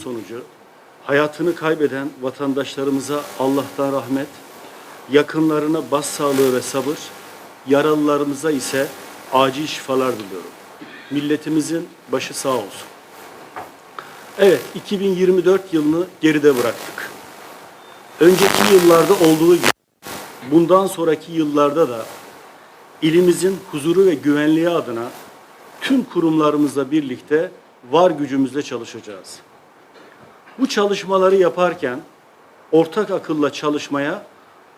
sonucu hayatını kaybeden vatandaşlarımıza Allah'tan rahmet, yakınlarına başsağlığı ve sabır, yaralılarımıza ise acil şifalar diliyorum. Milletimizin başı sağ olsun. Evet, 2024 yılını geride bıraktık. Önceki yıllarda olduğu gibi bundan sonraki yıllarda da ilimizin huzuru ve güvenliği adına tüm kurumlarımızla birlikte var gücümüzle çalışacağız. Bu çalışmaları yaparken ortak akılla çalışmaya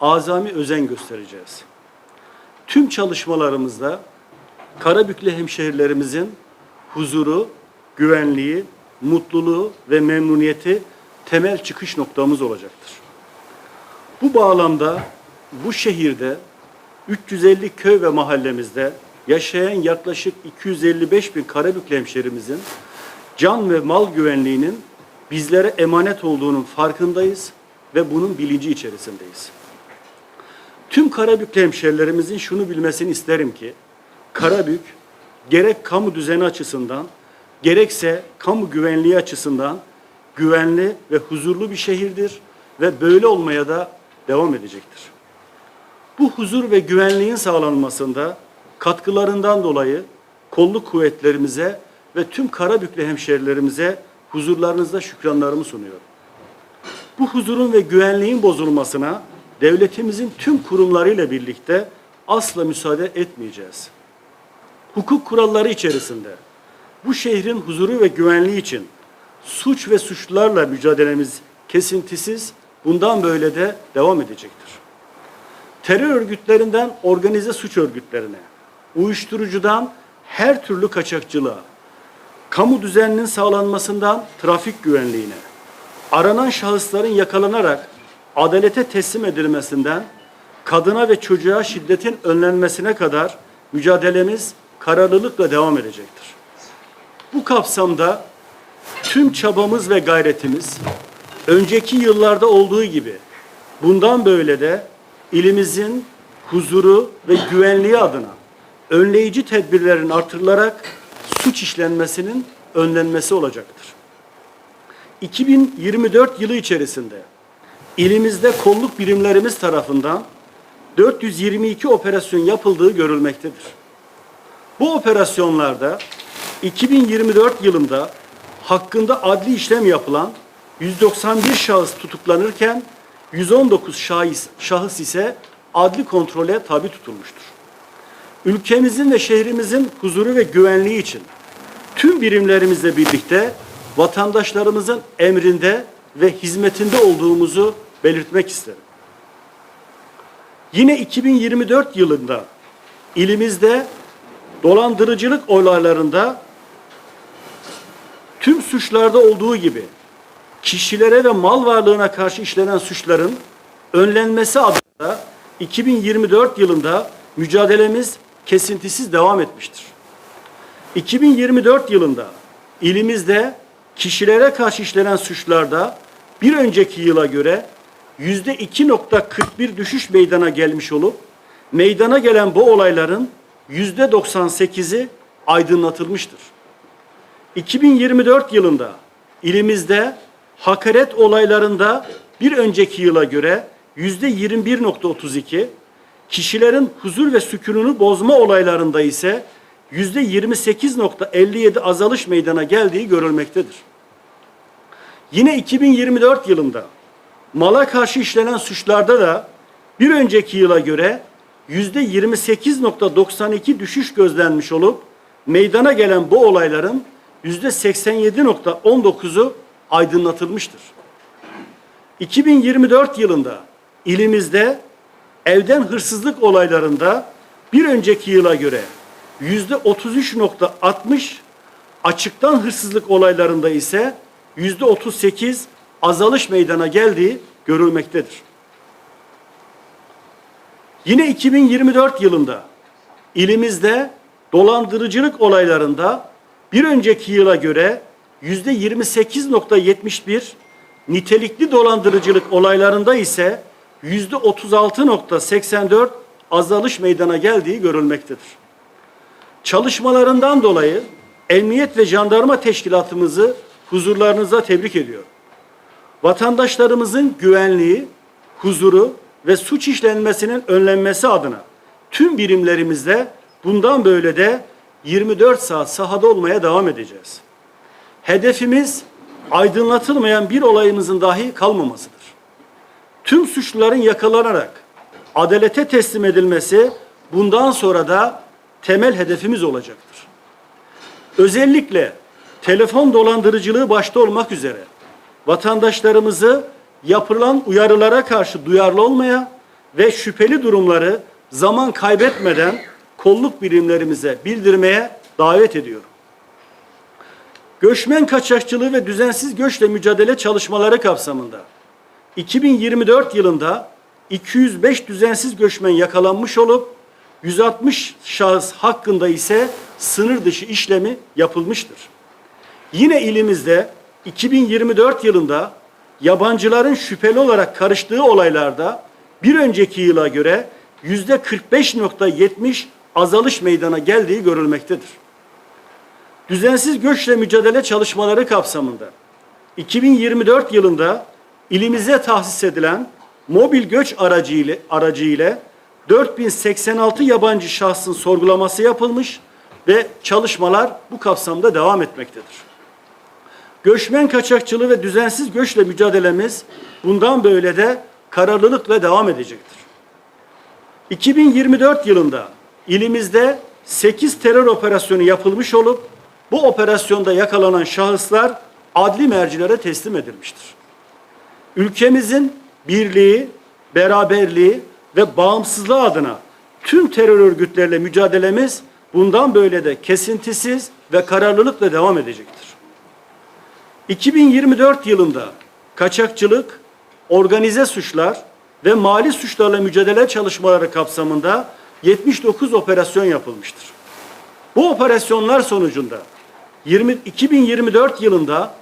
azami özen göstereceğiz. Tüm çalışmalarımızda Karabüklü hemşehrilerimizin huzuru, güvenliği, mutluluğu ve memnuniyeti temel çıkış noktamız olacaktır. Bu bağlamda bu şehirde 350 köy ve mahallemizde yaşayan yaklaşık 255 bin Karabüklü hemşerimizin can ve mal güvenliğinin bizlere emanet olduğunun farkındayız ve bunun bilinci içerisindeyiz. Tüm Karabüklü hemşerilerimizin şunu bilmesini isterim ki, Karabük gerek kamu düzeni açısından, gerekse kamu güvenliği açısından güvenli ve huzurlu bir şehirdir ve böyle olmaya da devam edecektir. Bu huzur ve güvenliğin sağlanmasında katkılarından dolayı kolluk kuvvetlerimize ve tüm Karabüklü hemşerilerimize huzurlarınızda şükranlarımı sunuyorum. Bu huzurun ve güvenliğin bozulmasına devletimizin tüm kurumlarıyla birlikte asla müsaade etmeyeceğiz. Hukuk kuralları içerisinde bu şehrin huzuru ve güvenliği için suç ve suçlularla mücadelemiz kesintisiz bundan böyle de devam edecektir. Terör örgütlerinden organize suç örgütlerine, uyuşturucudan her türlü kaçakçılığa, kamu düzeninin sağlanmasından trafik güvenliğine, aranan şahısların yakalanarak adalete teslim edilmesinden kadına ve çocuğa şiddetin önlenmesine kadar mücadelemiz kararlılıkla devam edecektir. Bu kapsamda tüm çabamız ve gayretimiz önceki yıllarda olduğu gibi bundan böyle de ilimizin huzuru ve güvenliği adına önleyici tedbirlerin artırılarak suç işlenmesinin önlenmesi olacaktır. 2024 yılı içerisinde ilimizde kolluk birimlerimiz tarafından 422 operasyon yapıldığı görülmektedir. Bu operasyonlarda 2024 yılında hakkında adli işlem yapılan 191 şahıs tutuklanırken 119 şahıs, şahıs ise adli kontrole tabi tutulmuştur. Ülkemizin ve şehrimizin huzuru ve güvenliği için tüm birimlerimizle birlikte vatandaşlarımızın emrinde ve hizmetinde olduğumuzu belirtmek isterim. Yine 2024 yılında ilimizde dolandırıcılık olaylarında tüm suçlarda olduğu gibi kişilere ve mal varlığına karşı işlenen suçların önlenmesi adına 2024 yılında mücadelemiz kesintisiz devam etmiştir. 2024 yılında ilimizde kişilere karşı işlenen suçlarda bir önceki yıla göre yüzde 2.41 düşüş meydana gelmiş olup meydana gelen bu olayların yüzde 98'i aydınlatılmıştır. 2024 yılında ilimizde hakaret olaylarında bir önceki yıla göre yüzde 21.32, kişilerin huzur ve sükununu bozma olaylarında ise yüzde 28.57 azalış meydana geldiği görülmektedir. Yine 2024 yılında mala karşı işlenen suçlarda da bir önceki yıla göre yüzde 28.92 düşüş gözlenmiş olup meydana gelen bu olayların yüzde 87.19'u aydınlatılmıştır. 2024 yılında ilimizde evden hırsızlık olaylarında bir önceki yıla göre yüzde 33.60 açıktan hırsızlık olaylarında ise yüzde 38 azalış meydana geldiği görülmektedir. Yine 2024 yılında ilimizde dolandırıcılık olaylarında bir önceki yıla göre yüzde 28.71 nitelikli dolandırıcılık olaylarında ise yüzde 36.84 azalış meydana geldiği görülmektedir. Çalışmalarından dolayı emniyet ve jandarma teşkilatımızı huzurlarınıza tebrik ediyorum. Vatandaşlarımızın güvenliği, huzuru ve suç işlenmesinin önlenmesi adına tüm birimlerimizde bundan böyle de 24 saat sahada olmaya devam edeceğiz. Hedefimiz aydınlatılmayan bir olayımızın dahi kalmamasıdır. Tüm suçluların yakalanarak adalete teslim edilmesi bundan sonra da temel hedefimiz olacaktır. Özellikle telefon dolandırıcılığı başta olmak üzere vatandaşlarımızı yapılan uyarılara karşı duyarlı olmaya ve şüpheli durumları zaman kaybetmeden kolluk birimlerimize bildirmeye davet ediyorum. Göçmen kaçakçılığı ve düzensiz göçle mücadele çalışmaları kapsamında 2024 yılında 205 düzensiz göçmen yakalanmış olup 160 şahıs hakkında ise sınır dışı işlemi yapılmıştır. Yine ilimizde 2024 yılında yabancıların şüpheli olarak karıştığı olaylarda bir önceki yıla göre yüzde 45.70 azalış meydana geldiği görülmektedir. Düzensiz göçle mücadele çalışmaları kapsamında 2024 yılında ilimize tahsis edilen mobil göç aracı ile, aracı ile 4086 yabancı şahsın sorgulaması yapılmış ve çalışmalar bu kapsamda devam etmektedir. Göçmen kaçakçılığı ve düzensiz göçle mücadelemiz bundan böyle de kararlılıkla devam edecektir. 2024 yılında ilimizde 8 terör operasyonu yapılmış olup bu operasyonda yakalanan şahıslar adli mercilere teslim edilmiştir. Ülkemizin birliği, beraberliği ve bağımsızlığı adına tüm terör örgütleriyle mücadelemiz bundan böyle de kesintisiz ve kararlılıkla devam edecektir. 2024 yılında kaçakçılık, organize suçlar ve mali suçlarla mücadele çalışmaları kapsamında 79 operasyon yapılmıştır. Bu operasyonlar sonucunda 20, 2024 yılında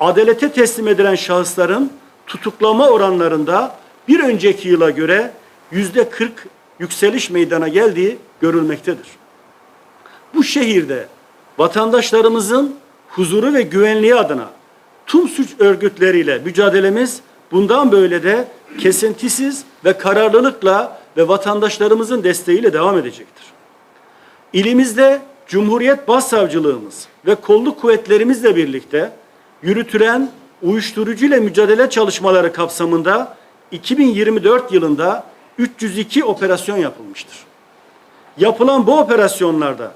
adalete teslim edilen şahısların tutuklama oranlarında bir önceki yıla göre yüzde 40 yükseliş meydana geldiği görülmektedir. Bu şehirde vatandaşlarımızın huzuru ve güvenliği adına tüm suç örgütleriyle mücadelemiz bundan böyle de kesintisiz ve kararlılıkla ve vatandaşlarımızın desteğiyle devam edecektir. İlimizde Cumhuriyet Başsavcılığımız ve kolluk kuvvetlerimizle birlikte yürütülen uyuşturucu ile mücadele çalışmaları kapsamında 2024 yılında 302 operasyon yapılmıştır. Yapılan bu operasyonlarda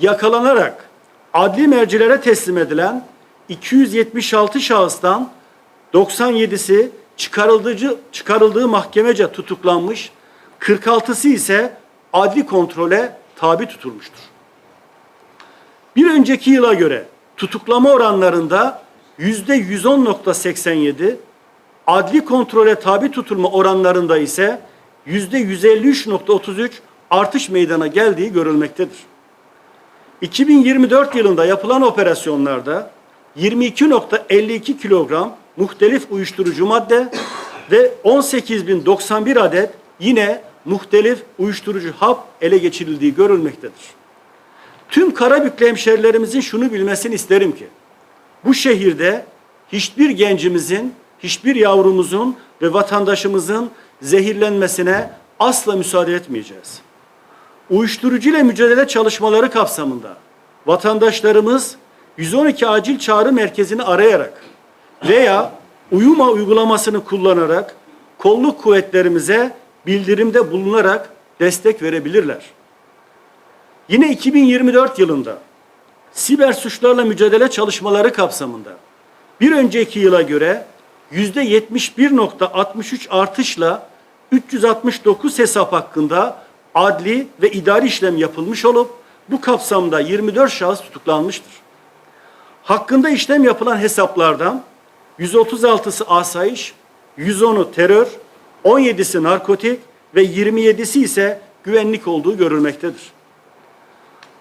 yakalanarak adli mercilere teslim edilen 276 şahıstan 97'si çıkarıldığı, çıkarıldığı mahkemece tutuklanmış, 46'sı ise adli kontrole tabi tutulmuştur. Bir önceki yıla göre tutuklama oranlarında yüzde 110.87, adli kontrole tabi tutulma oranlarında ise yüzde 153.33 artış meydana geldiği görülmektedir. 2024 yılında yapılan operasyonlarda 22.52 kilogram muhtelif uyuşturucu madde ve 18.091 adet yine muhtelif uyuşturucu hap ele geçirildiği görülmektedir. Tüm Karabüklü hemşerilerimizin şunu bilmesini isterim ki, bu şehirde hiçbir gencimizin, hiçbir yavrumuzun ve vatandaşımızın zehirlenmesine asla müsaade etmeyeceğiz. Uyuşturucu ile mücadele çalışmaları kapsamında vatandaşlarımız 112 acil çağrı merkezini arayarak veya uyuma uygulamasını kullanarak kolluk kuvvetlerimize bildirimde bulunarak destek verebilirler. Yine 2024 yılında siber suçlarla mücadele çalışmaları kapsamında bir önceki yıla göre yüzde 71.63 artışla 369 hesap hakkında adli ve idari işlem yapılmış olup bu kapsamda 24 şahıs tutuklanmıştır. Hakkında işlem yapılan hesaplardan 136'sı asayiş, 110'u terör, 17'si narkotik ve 27'si ise güvenlik olduğu görülmektedir.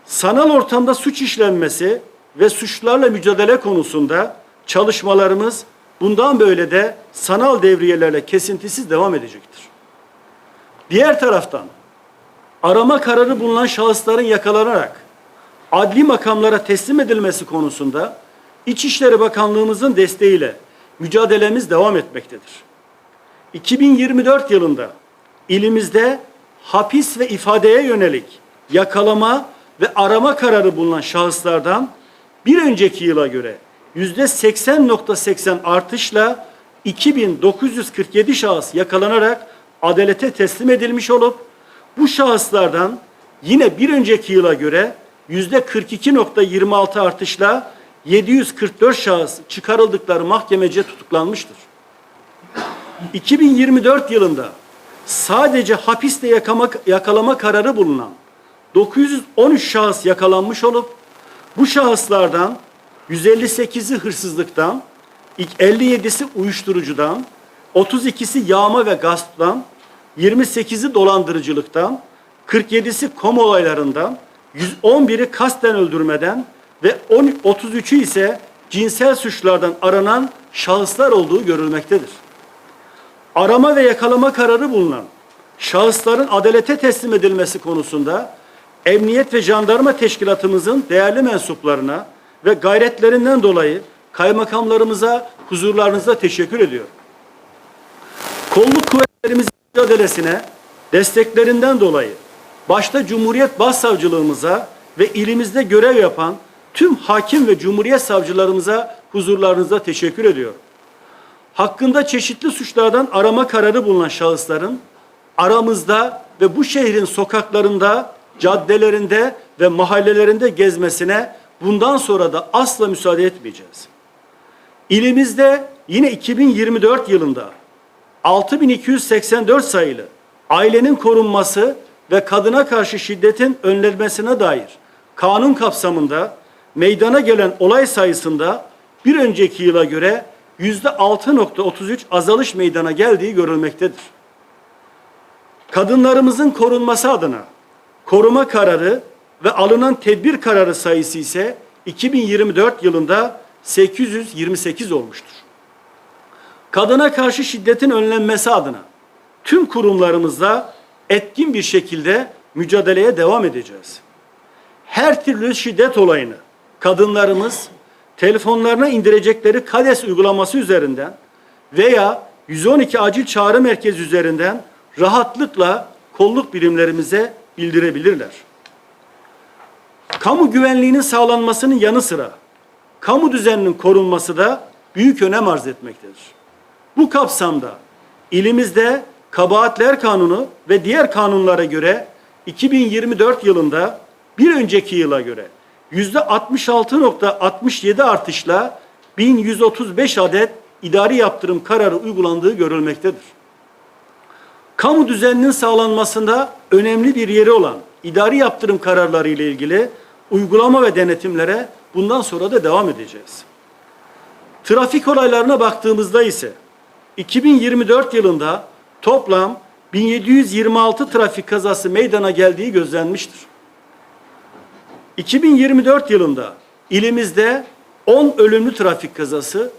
Sanal ortamda suç işlenmesi ve suçlarla mücadele konusunda çalışmalarımız bundan böyle de sanal devriyelerle kesintisiz devam edecektir. Diğer taraftan arama kararı bulunan şahısların yakalanarak adli makamlara teslim edilmesi konusunda İçişleri Bakanlığımızın desteğiyle mücadelemiz devam etmektedir. 2024 yılında ilimizde hapis ve ifadeye yönelik yakalama ve arama kararı bulunan şahıslardan bir önceki yıla göre yüzde 80.80 artışla 2947 şahıs yakalanarak adalete teslim edilmiş olup bu şahıslardan yine bir önceki yıla göre yüzde 42.26 artışla 744 şahıs çıkarıldıkları mahkemece tutuklanmıştır. 2024 yılında sadece hapiste yakalama kararı bulunan 913 şahıs yakalanmış olup bu şahıslardan 158'i hırsızlıktan, 57'si uyuşturucudan, 32'si yağma ve gasptan, 28'i dolandırıcılıktan, 47'si kom olaylarından, 111'i kasten öldürmeden ve 33'ü ise cinsel suçlardan aranan şahıslar olduğu görülmektedir. Arama ve yakalama kararı bulunan şahısların adalete teslim edilmesi konusunda Emniyet ve Jandarma Teşkilatımızın değerli mensuplarına ve gayretlerinden dolayı kaymakamlarımıza huzurlarınızda teşekkür ediyorum. Kolluk kuvvetlerimizin mücadelesine desteklerinden dolayı başta Cumhuriyet Başsavcılığımıza ve ilimizde görev yapan tüm hakim ve Cumhuriyet savcılarımıza huzurlarınızda teşekkür ediyorum. Hakkında çeşitli suçlardan arama kararı bulunan şahısların aramızda ve bu şehrin sokaklarında, caddelerinde ve mahallelerinde gezmesine bundan sonra da asla müsaade etmeyeceğiz. İlimizde yine 2024 yılında 6284 sayılı ailenin korunması ve kadına karşı şiddetin önlenmesine dair kanun kapsamında meydana gelen olay sayısında bir önceki yıla göre yüzde 6.33 azalış meydana geldiği görülmektedir. Kadınlarımızın korunması adına koruma kararı ve alınan tedbir kararı sayısı ise 2024 yılında 828 olmuştur. Kadına karşı şiddetin önlenmesi adına tüm kurumlarımızda etkin bir şekilde mücadeleye devam edeceğiz. Her türlü şiddet olayını kadınlarımız telefonlarına indirecekleri KADES uygulaması üzerinden veya 112 acil çağrı merkezi üzerinden rahatlıkla kolluk birimlerimize bildirebilirler. Kamu güvenliğinin sağlanmasının yanı sıra kamu düzeninin korunması da büyük önem arz etmektedir. Bu kapsamda ilimizde Kabahatler Kanunu ve diğer kanunlara göre 2024 yılında bir önceki yıla göre yüzde 66.67 artışla 1135 adet idari yaptırım kararı uygulandığı görülmektedir. Kamu düzeninin sağlanmasında önemli bir yeri olan idari yaptırım kararları ile ilgili uygulama ve denetimlere bundan sonra da devam edeceğiz. Trafik olaylarına baktığımızda ise 2024 yılında toplam 1726 trafik kazası meydana geldiği gözlenmiştir. 2024 yılında ilimizde 10 ölümlü trafik kazası,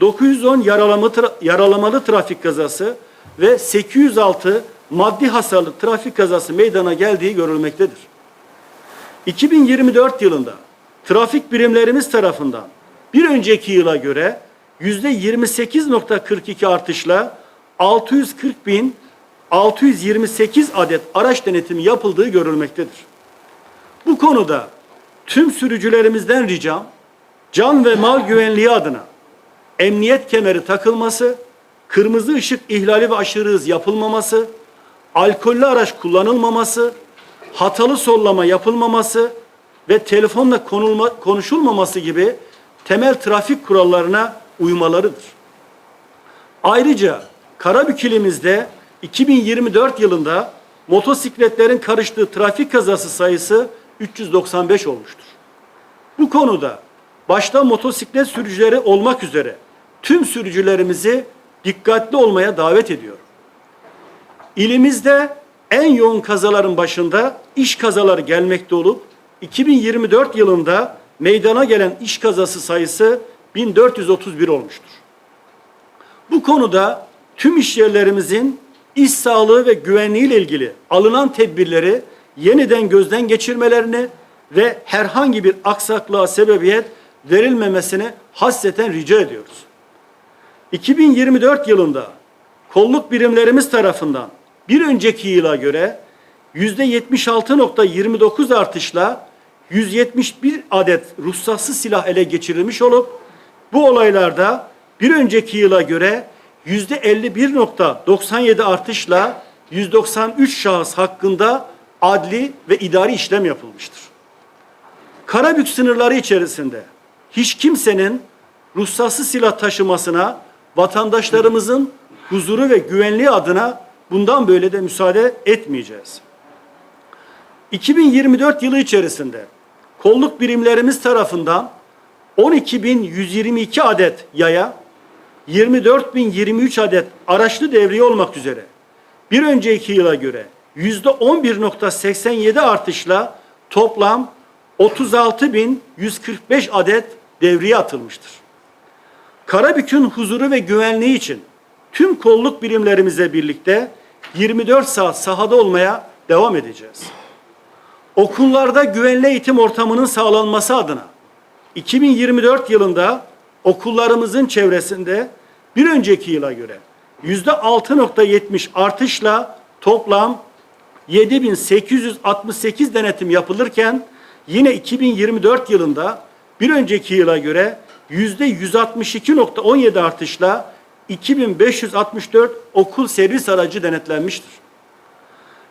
910 yaralama, tra yaralamalı trafik kazası ve 806 maddi hasarlı trafik kazası meydana geldiği görülmektedir. 2024 yılında trafik birimlerimiz tarafından bir önceki yıla göre yüzde 28.42 artışla 640 bin 628 adet araç denetimi yapıldığı görülmektedir. Bu konuda tüm sürücülerimizden ricam can ve mal güvenliği adına emniyet kemeri takılması, kırmızı ışık ihlali ve aşırı hız yapılmaması, alkollü araç kullanılmaması, hatalı sollama yapılmaması ve telefonla konulma, konuşulmaması gibi temel trafik kurallarına uymalarıdır. Ayrıca Karabük ilimizde 2024 yılında motosikletlerin karıştığı trafik kazası sayısı 395 olmuştur. Bu konuda başta motosiklet sürücüleri olmak üzere tüm sürücülerimizi dikkatli olmaya davet ediyorum. İlimizde en yoğun kazaların başında iş kazaları gelmekte olup 2024 yılında meydana gelen iş kazası sayısı 1431 olmuştur. Bu konuda tüm iş yerlerimizin iş sağlığı ve güvenliği ile ilgili alınan tedbirleri yeniden gözden geçirmelerini ve herhangi bir aksaklığa sebebiyet verilmemesini hasreten rica ediyoruz. 2024 yılında kolluk birimlerimiz tarafından bir önceki yıla göre %76.29 artışla 171 adet ruhsatsız silah ele geçirilmiş olup bu olaylarda bir önceki yıla göre %51.97 artışla 193 şahıs hakkında adli ve idari işlem yapılmıştır. Karabük sınırları içerisinde hiç kimsenin ruhsatsız silah taşımasına vatandaşlarımızın huzuru ve güvenliği adına bundan böyle de müsaade etmeyeceğiz. 2024 yılı içerisinde kolluk birimlerimiz tarafından 12.122 adet yaya, 24.023 adet araçlı devriye olmak üzere bir önceki yıla göre %11.87 artışla toplam 36.145 adet devriye atılmıştır. Karabük'ün huzuru ve güvenliği için tüm kolluk birimlerimizle birlikte 24 saat sahada olmaya devam edeceğiz. Okullarda güvenli eğitim ortamının sağlanması adına 2024 yılında okullarımızın çevresinde bir önceki yıla göre yüzde 6.70 artışla toplam 7868 denetim yapılırken yine 2024 yılında bir önceki yıla göre %162.17 artışla 2564 okul servis aracı denetlenmiştir.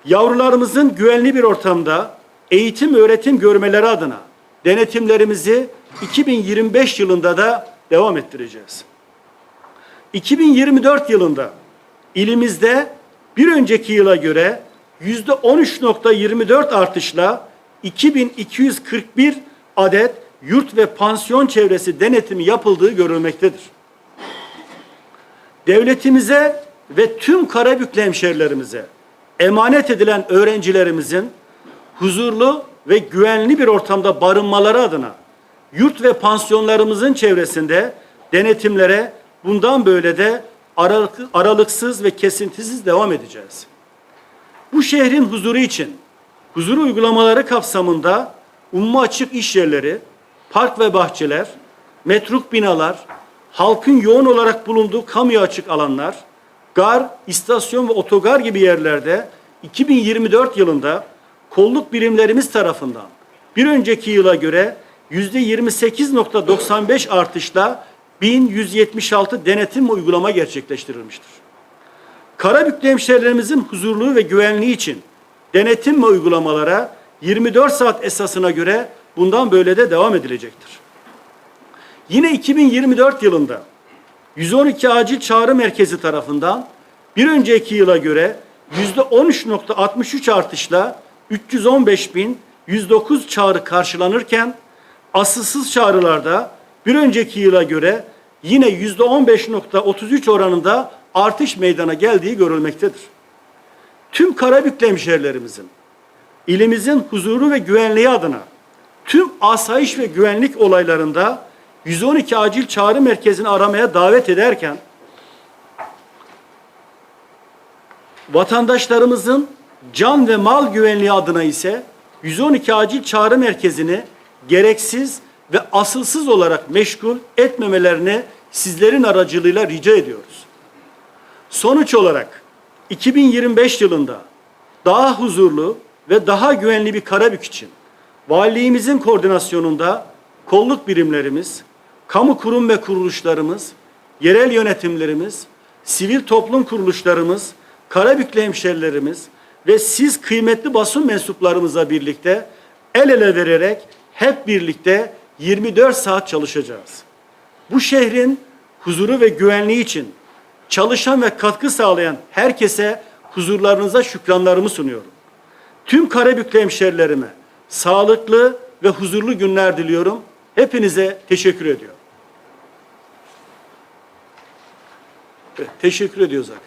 Yavrularımızın güvenli bir ortamda eğitim öğretim görmeleri adına denetimlerimizi 2025 yılında da devam ettireceğiz. 2024 yılında ilimizde bir önceki yıla göre yüzde 13.24 artışla 2241 adet yurt ve pansiyon çevresi denetimi yapıldığı görülmektedir. Devletimize ve tüm Karabüklü hemşerilerimize emanet edilen öğrencilerimizin huzurlu ve güvenli bir ortamda barınmaları adına yurt ve pansiyonlarımızın çevresinde denetimlere bundan böyle de aralık, aralıksız ve kesintisiz devam edeceğiz. Bu şehrin huzuru için huzur uygulamaları kapsamında umma açık iş yerleri, park ve bahçeler, metruk binalar, halkın yoğun olarak bulunduğu kamuya açık alanlar, gar, istasyon ve otogar gibi yerlerde 2024 yılında kolluk birimlerimiz tarafından bir önceki yıla göre yüzde 28.95 artışla 1176 denetim uygulama gerçekleştirilmiştir. Karabüklü hemşehrilerimizin huzurluğu ve güvenliği için denetim ve uygulamalara 24 saat esasına göre bundan böyle de devam edilecektir. Yine 2024 yılında 112 acil çağrı merkezi tarafından bir önceki yıla göre %13.63 artışla 315.109 çağrı karşılanırken asılsız çağrılarda bir önceki yıla göre yine %15.33 oranında artış meydana geldiği görülmektedir. Tüm Karabüklü hemşehrilerimizin ilimizin huzuru ve güvenliği adına tüm asayiş ve güvenlik olaylarında 112 acil çağrı merkezini aramaya davet ederken vatandaşlarımızın can ve mal güvenliği adına ise 112 acil çağrı merkezini gereksiz ve asılsız olarak meşgul etmemelerini sizlerin aracılığıyla rica ediyoruz. Sonuç olarak 2025 yılında daha huzurlu ve daha güvenli bir Karabük için valiliğimizin koordinasyonunda kolluk birimlerimiz, kamu kurum ve kuruluşlarımız, yerel yönetimlerimiz, sivil toplum kuruluşlarımız, Karabüklü hemşerilerimiz ve siz kıymetli basın mensuplarımızla birlikte el ele vererek hep birlikte 24 saat çalışacağız. Bu şehrin huzuru ve güvenliği için çalışan ve katkı sağlayan herkese huzurlarınıza şükranlarımı sunuyorum. Tüm Karabüklü hemşerilerime sağlıklı ve huzurlu günler diliyorum. Hepinize teşekkür ediyorum. Evet, teşekkür ediyoruz arkadaşlar.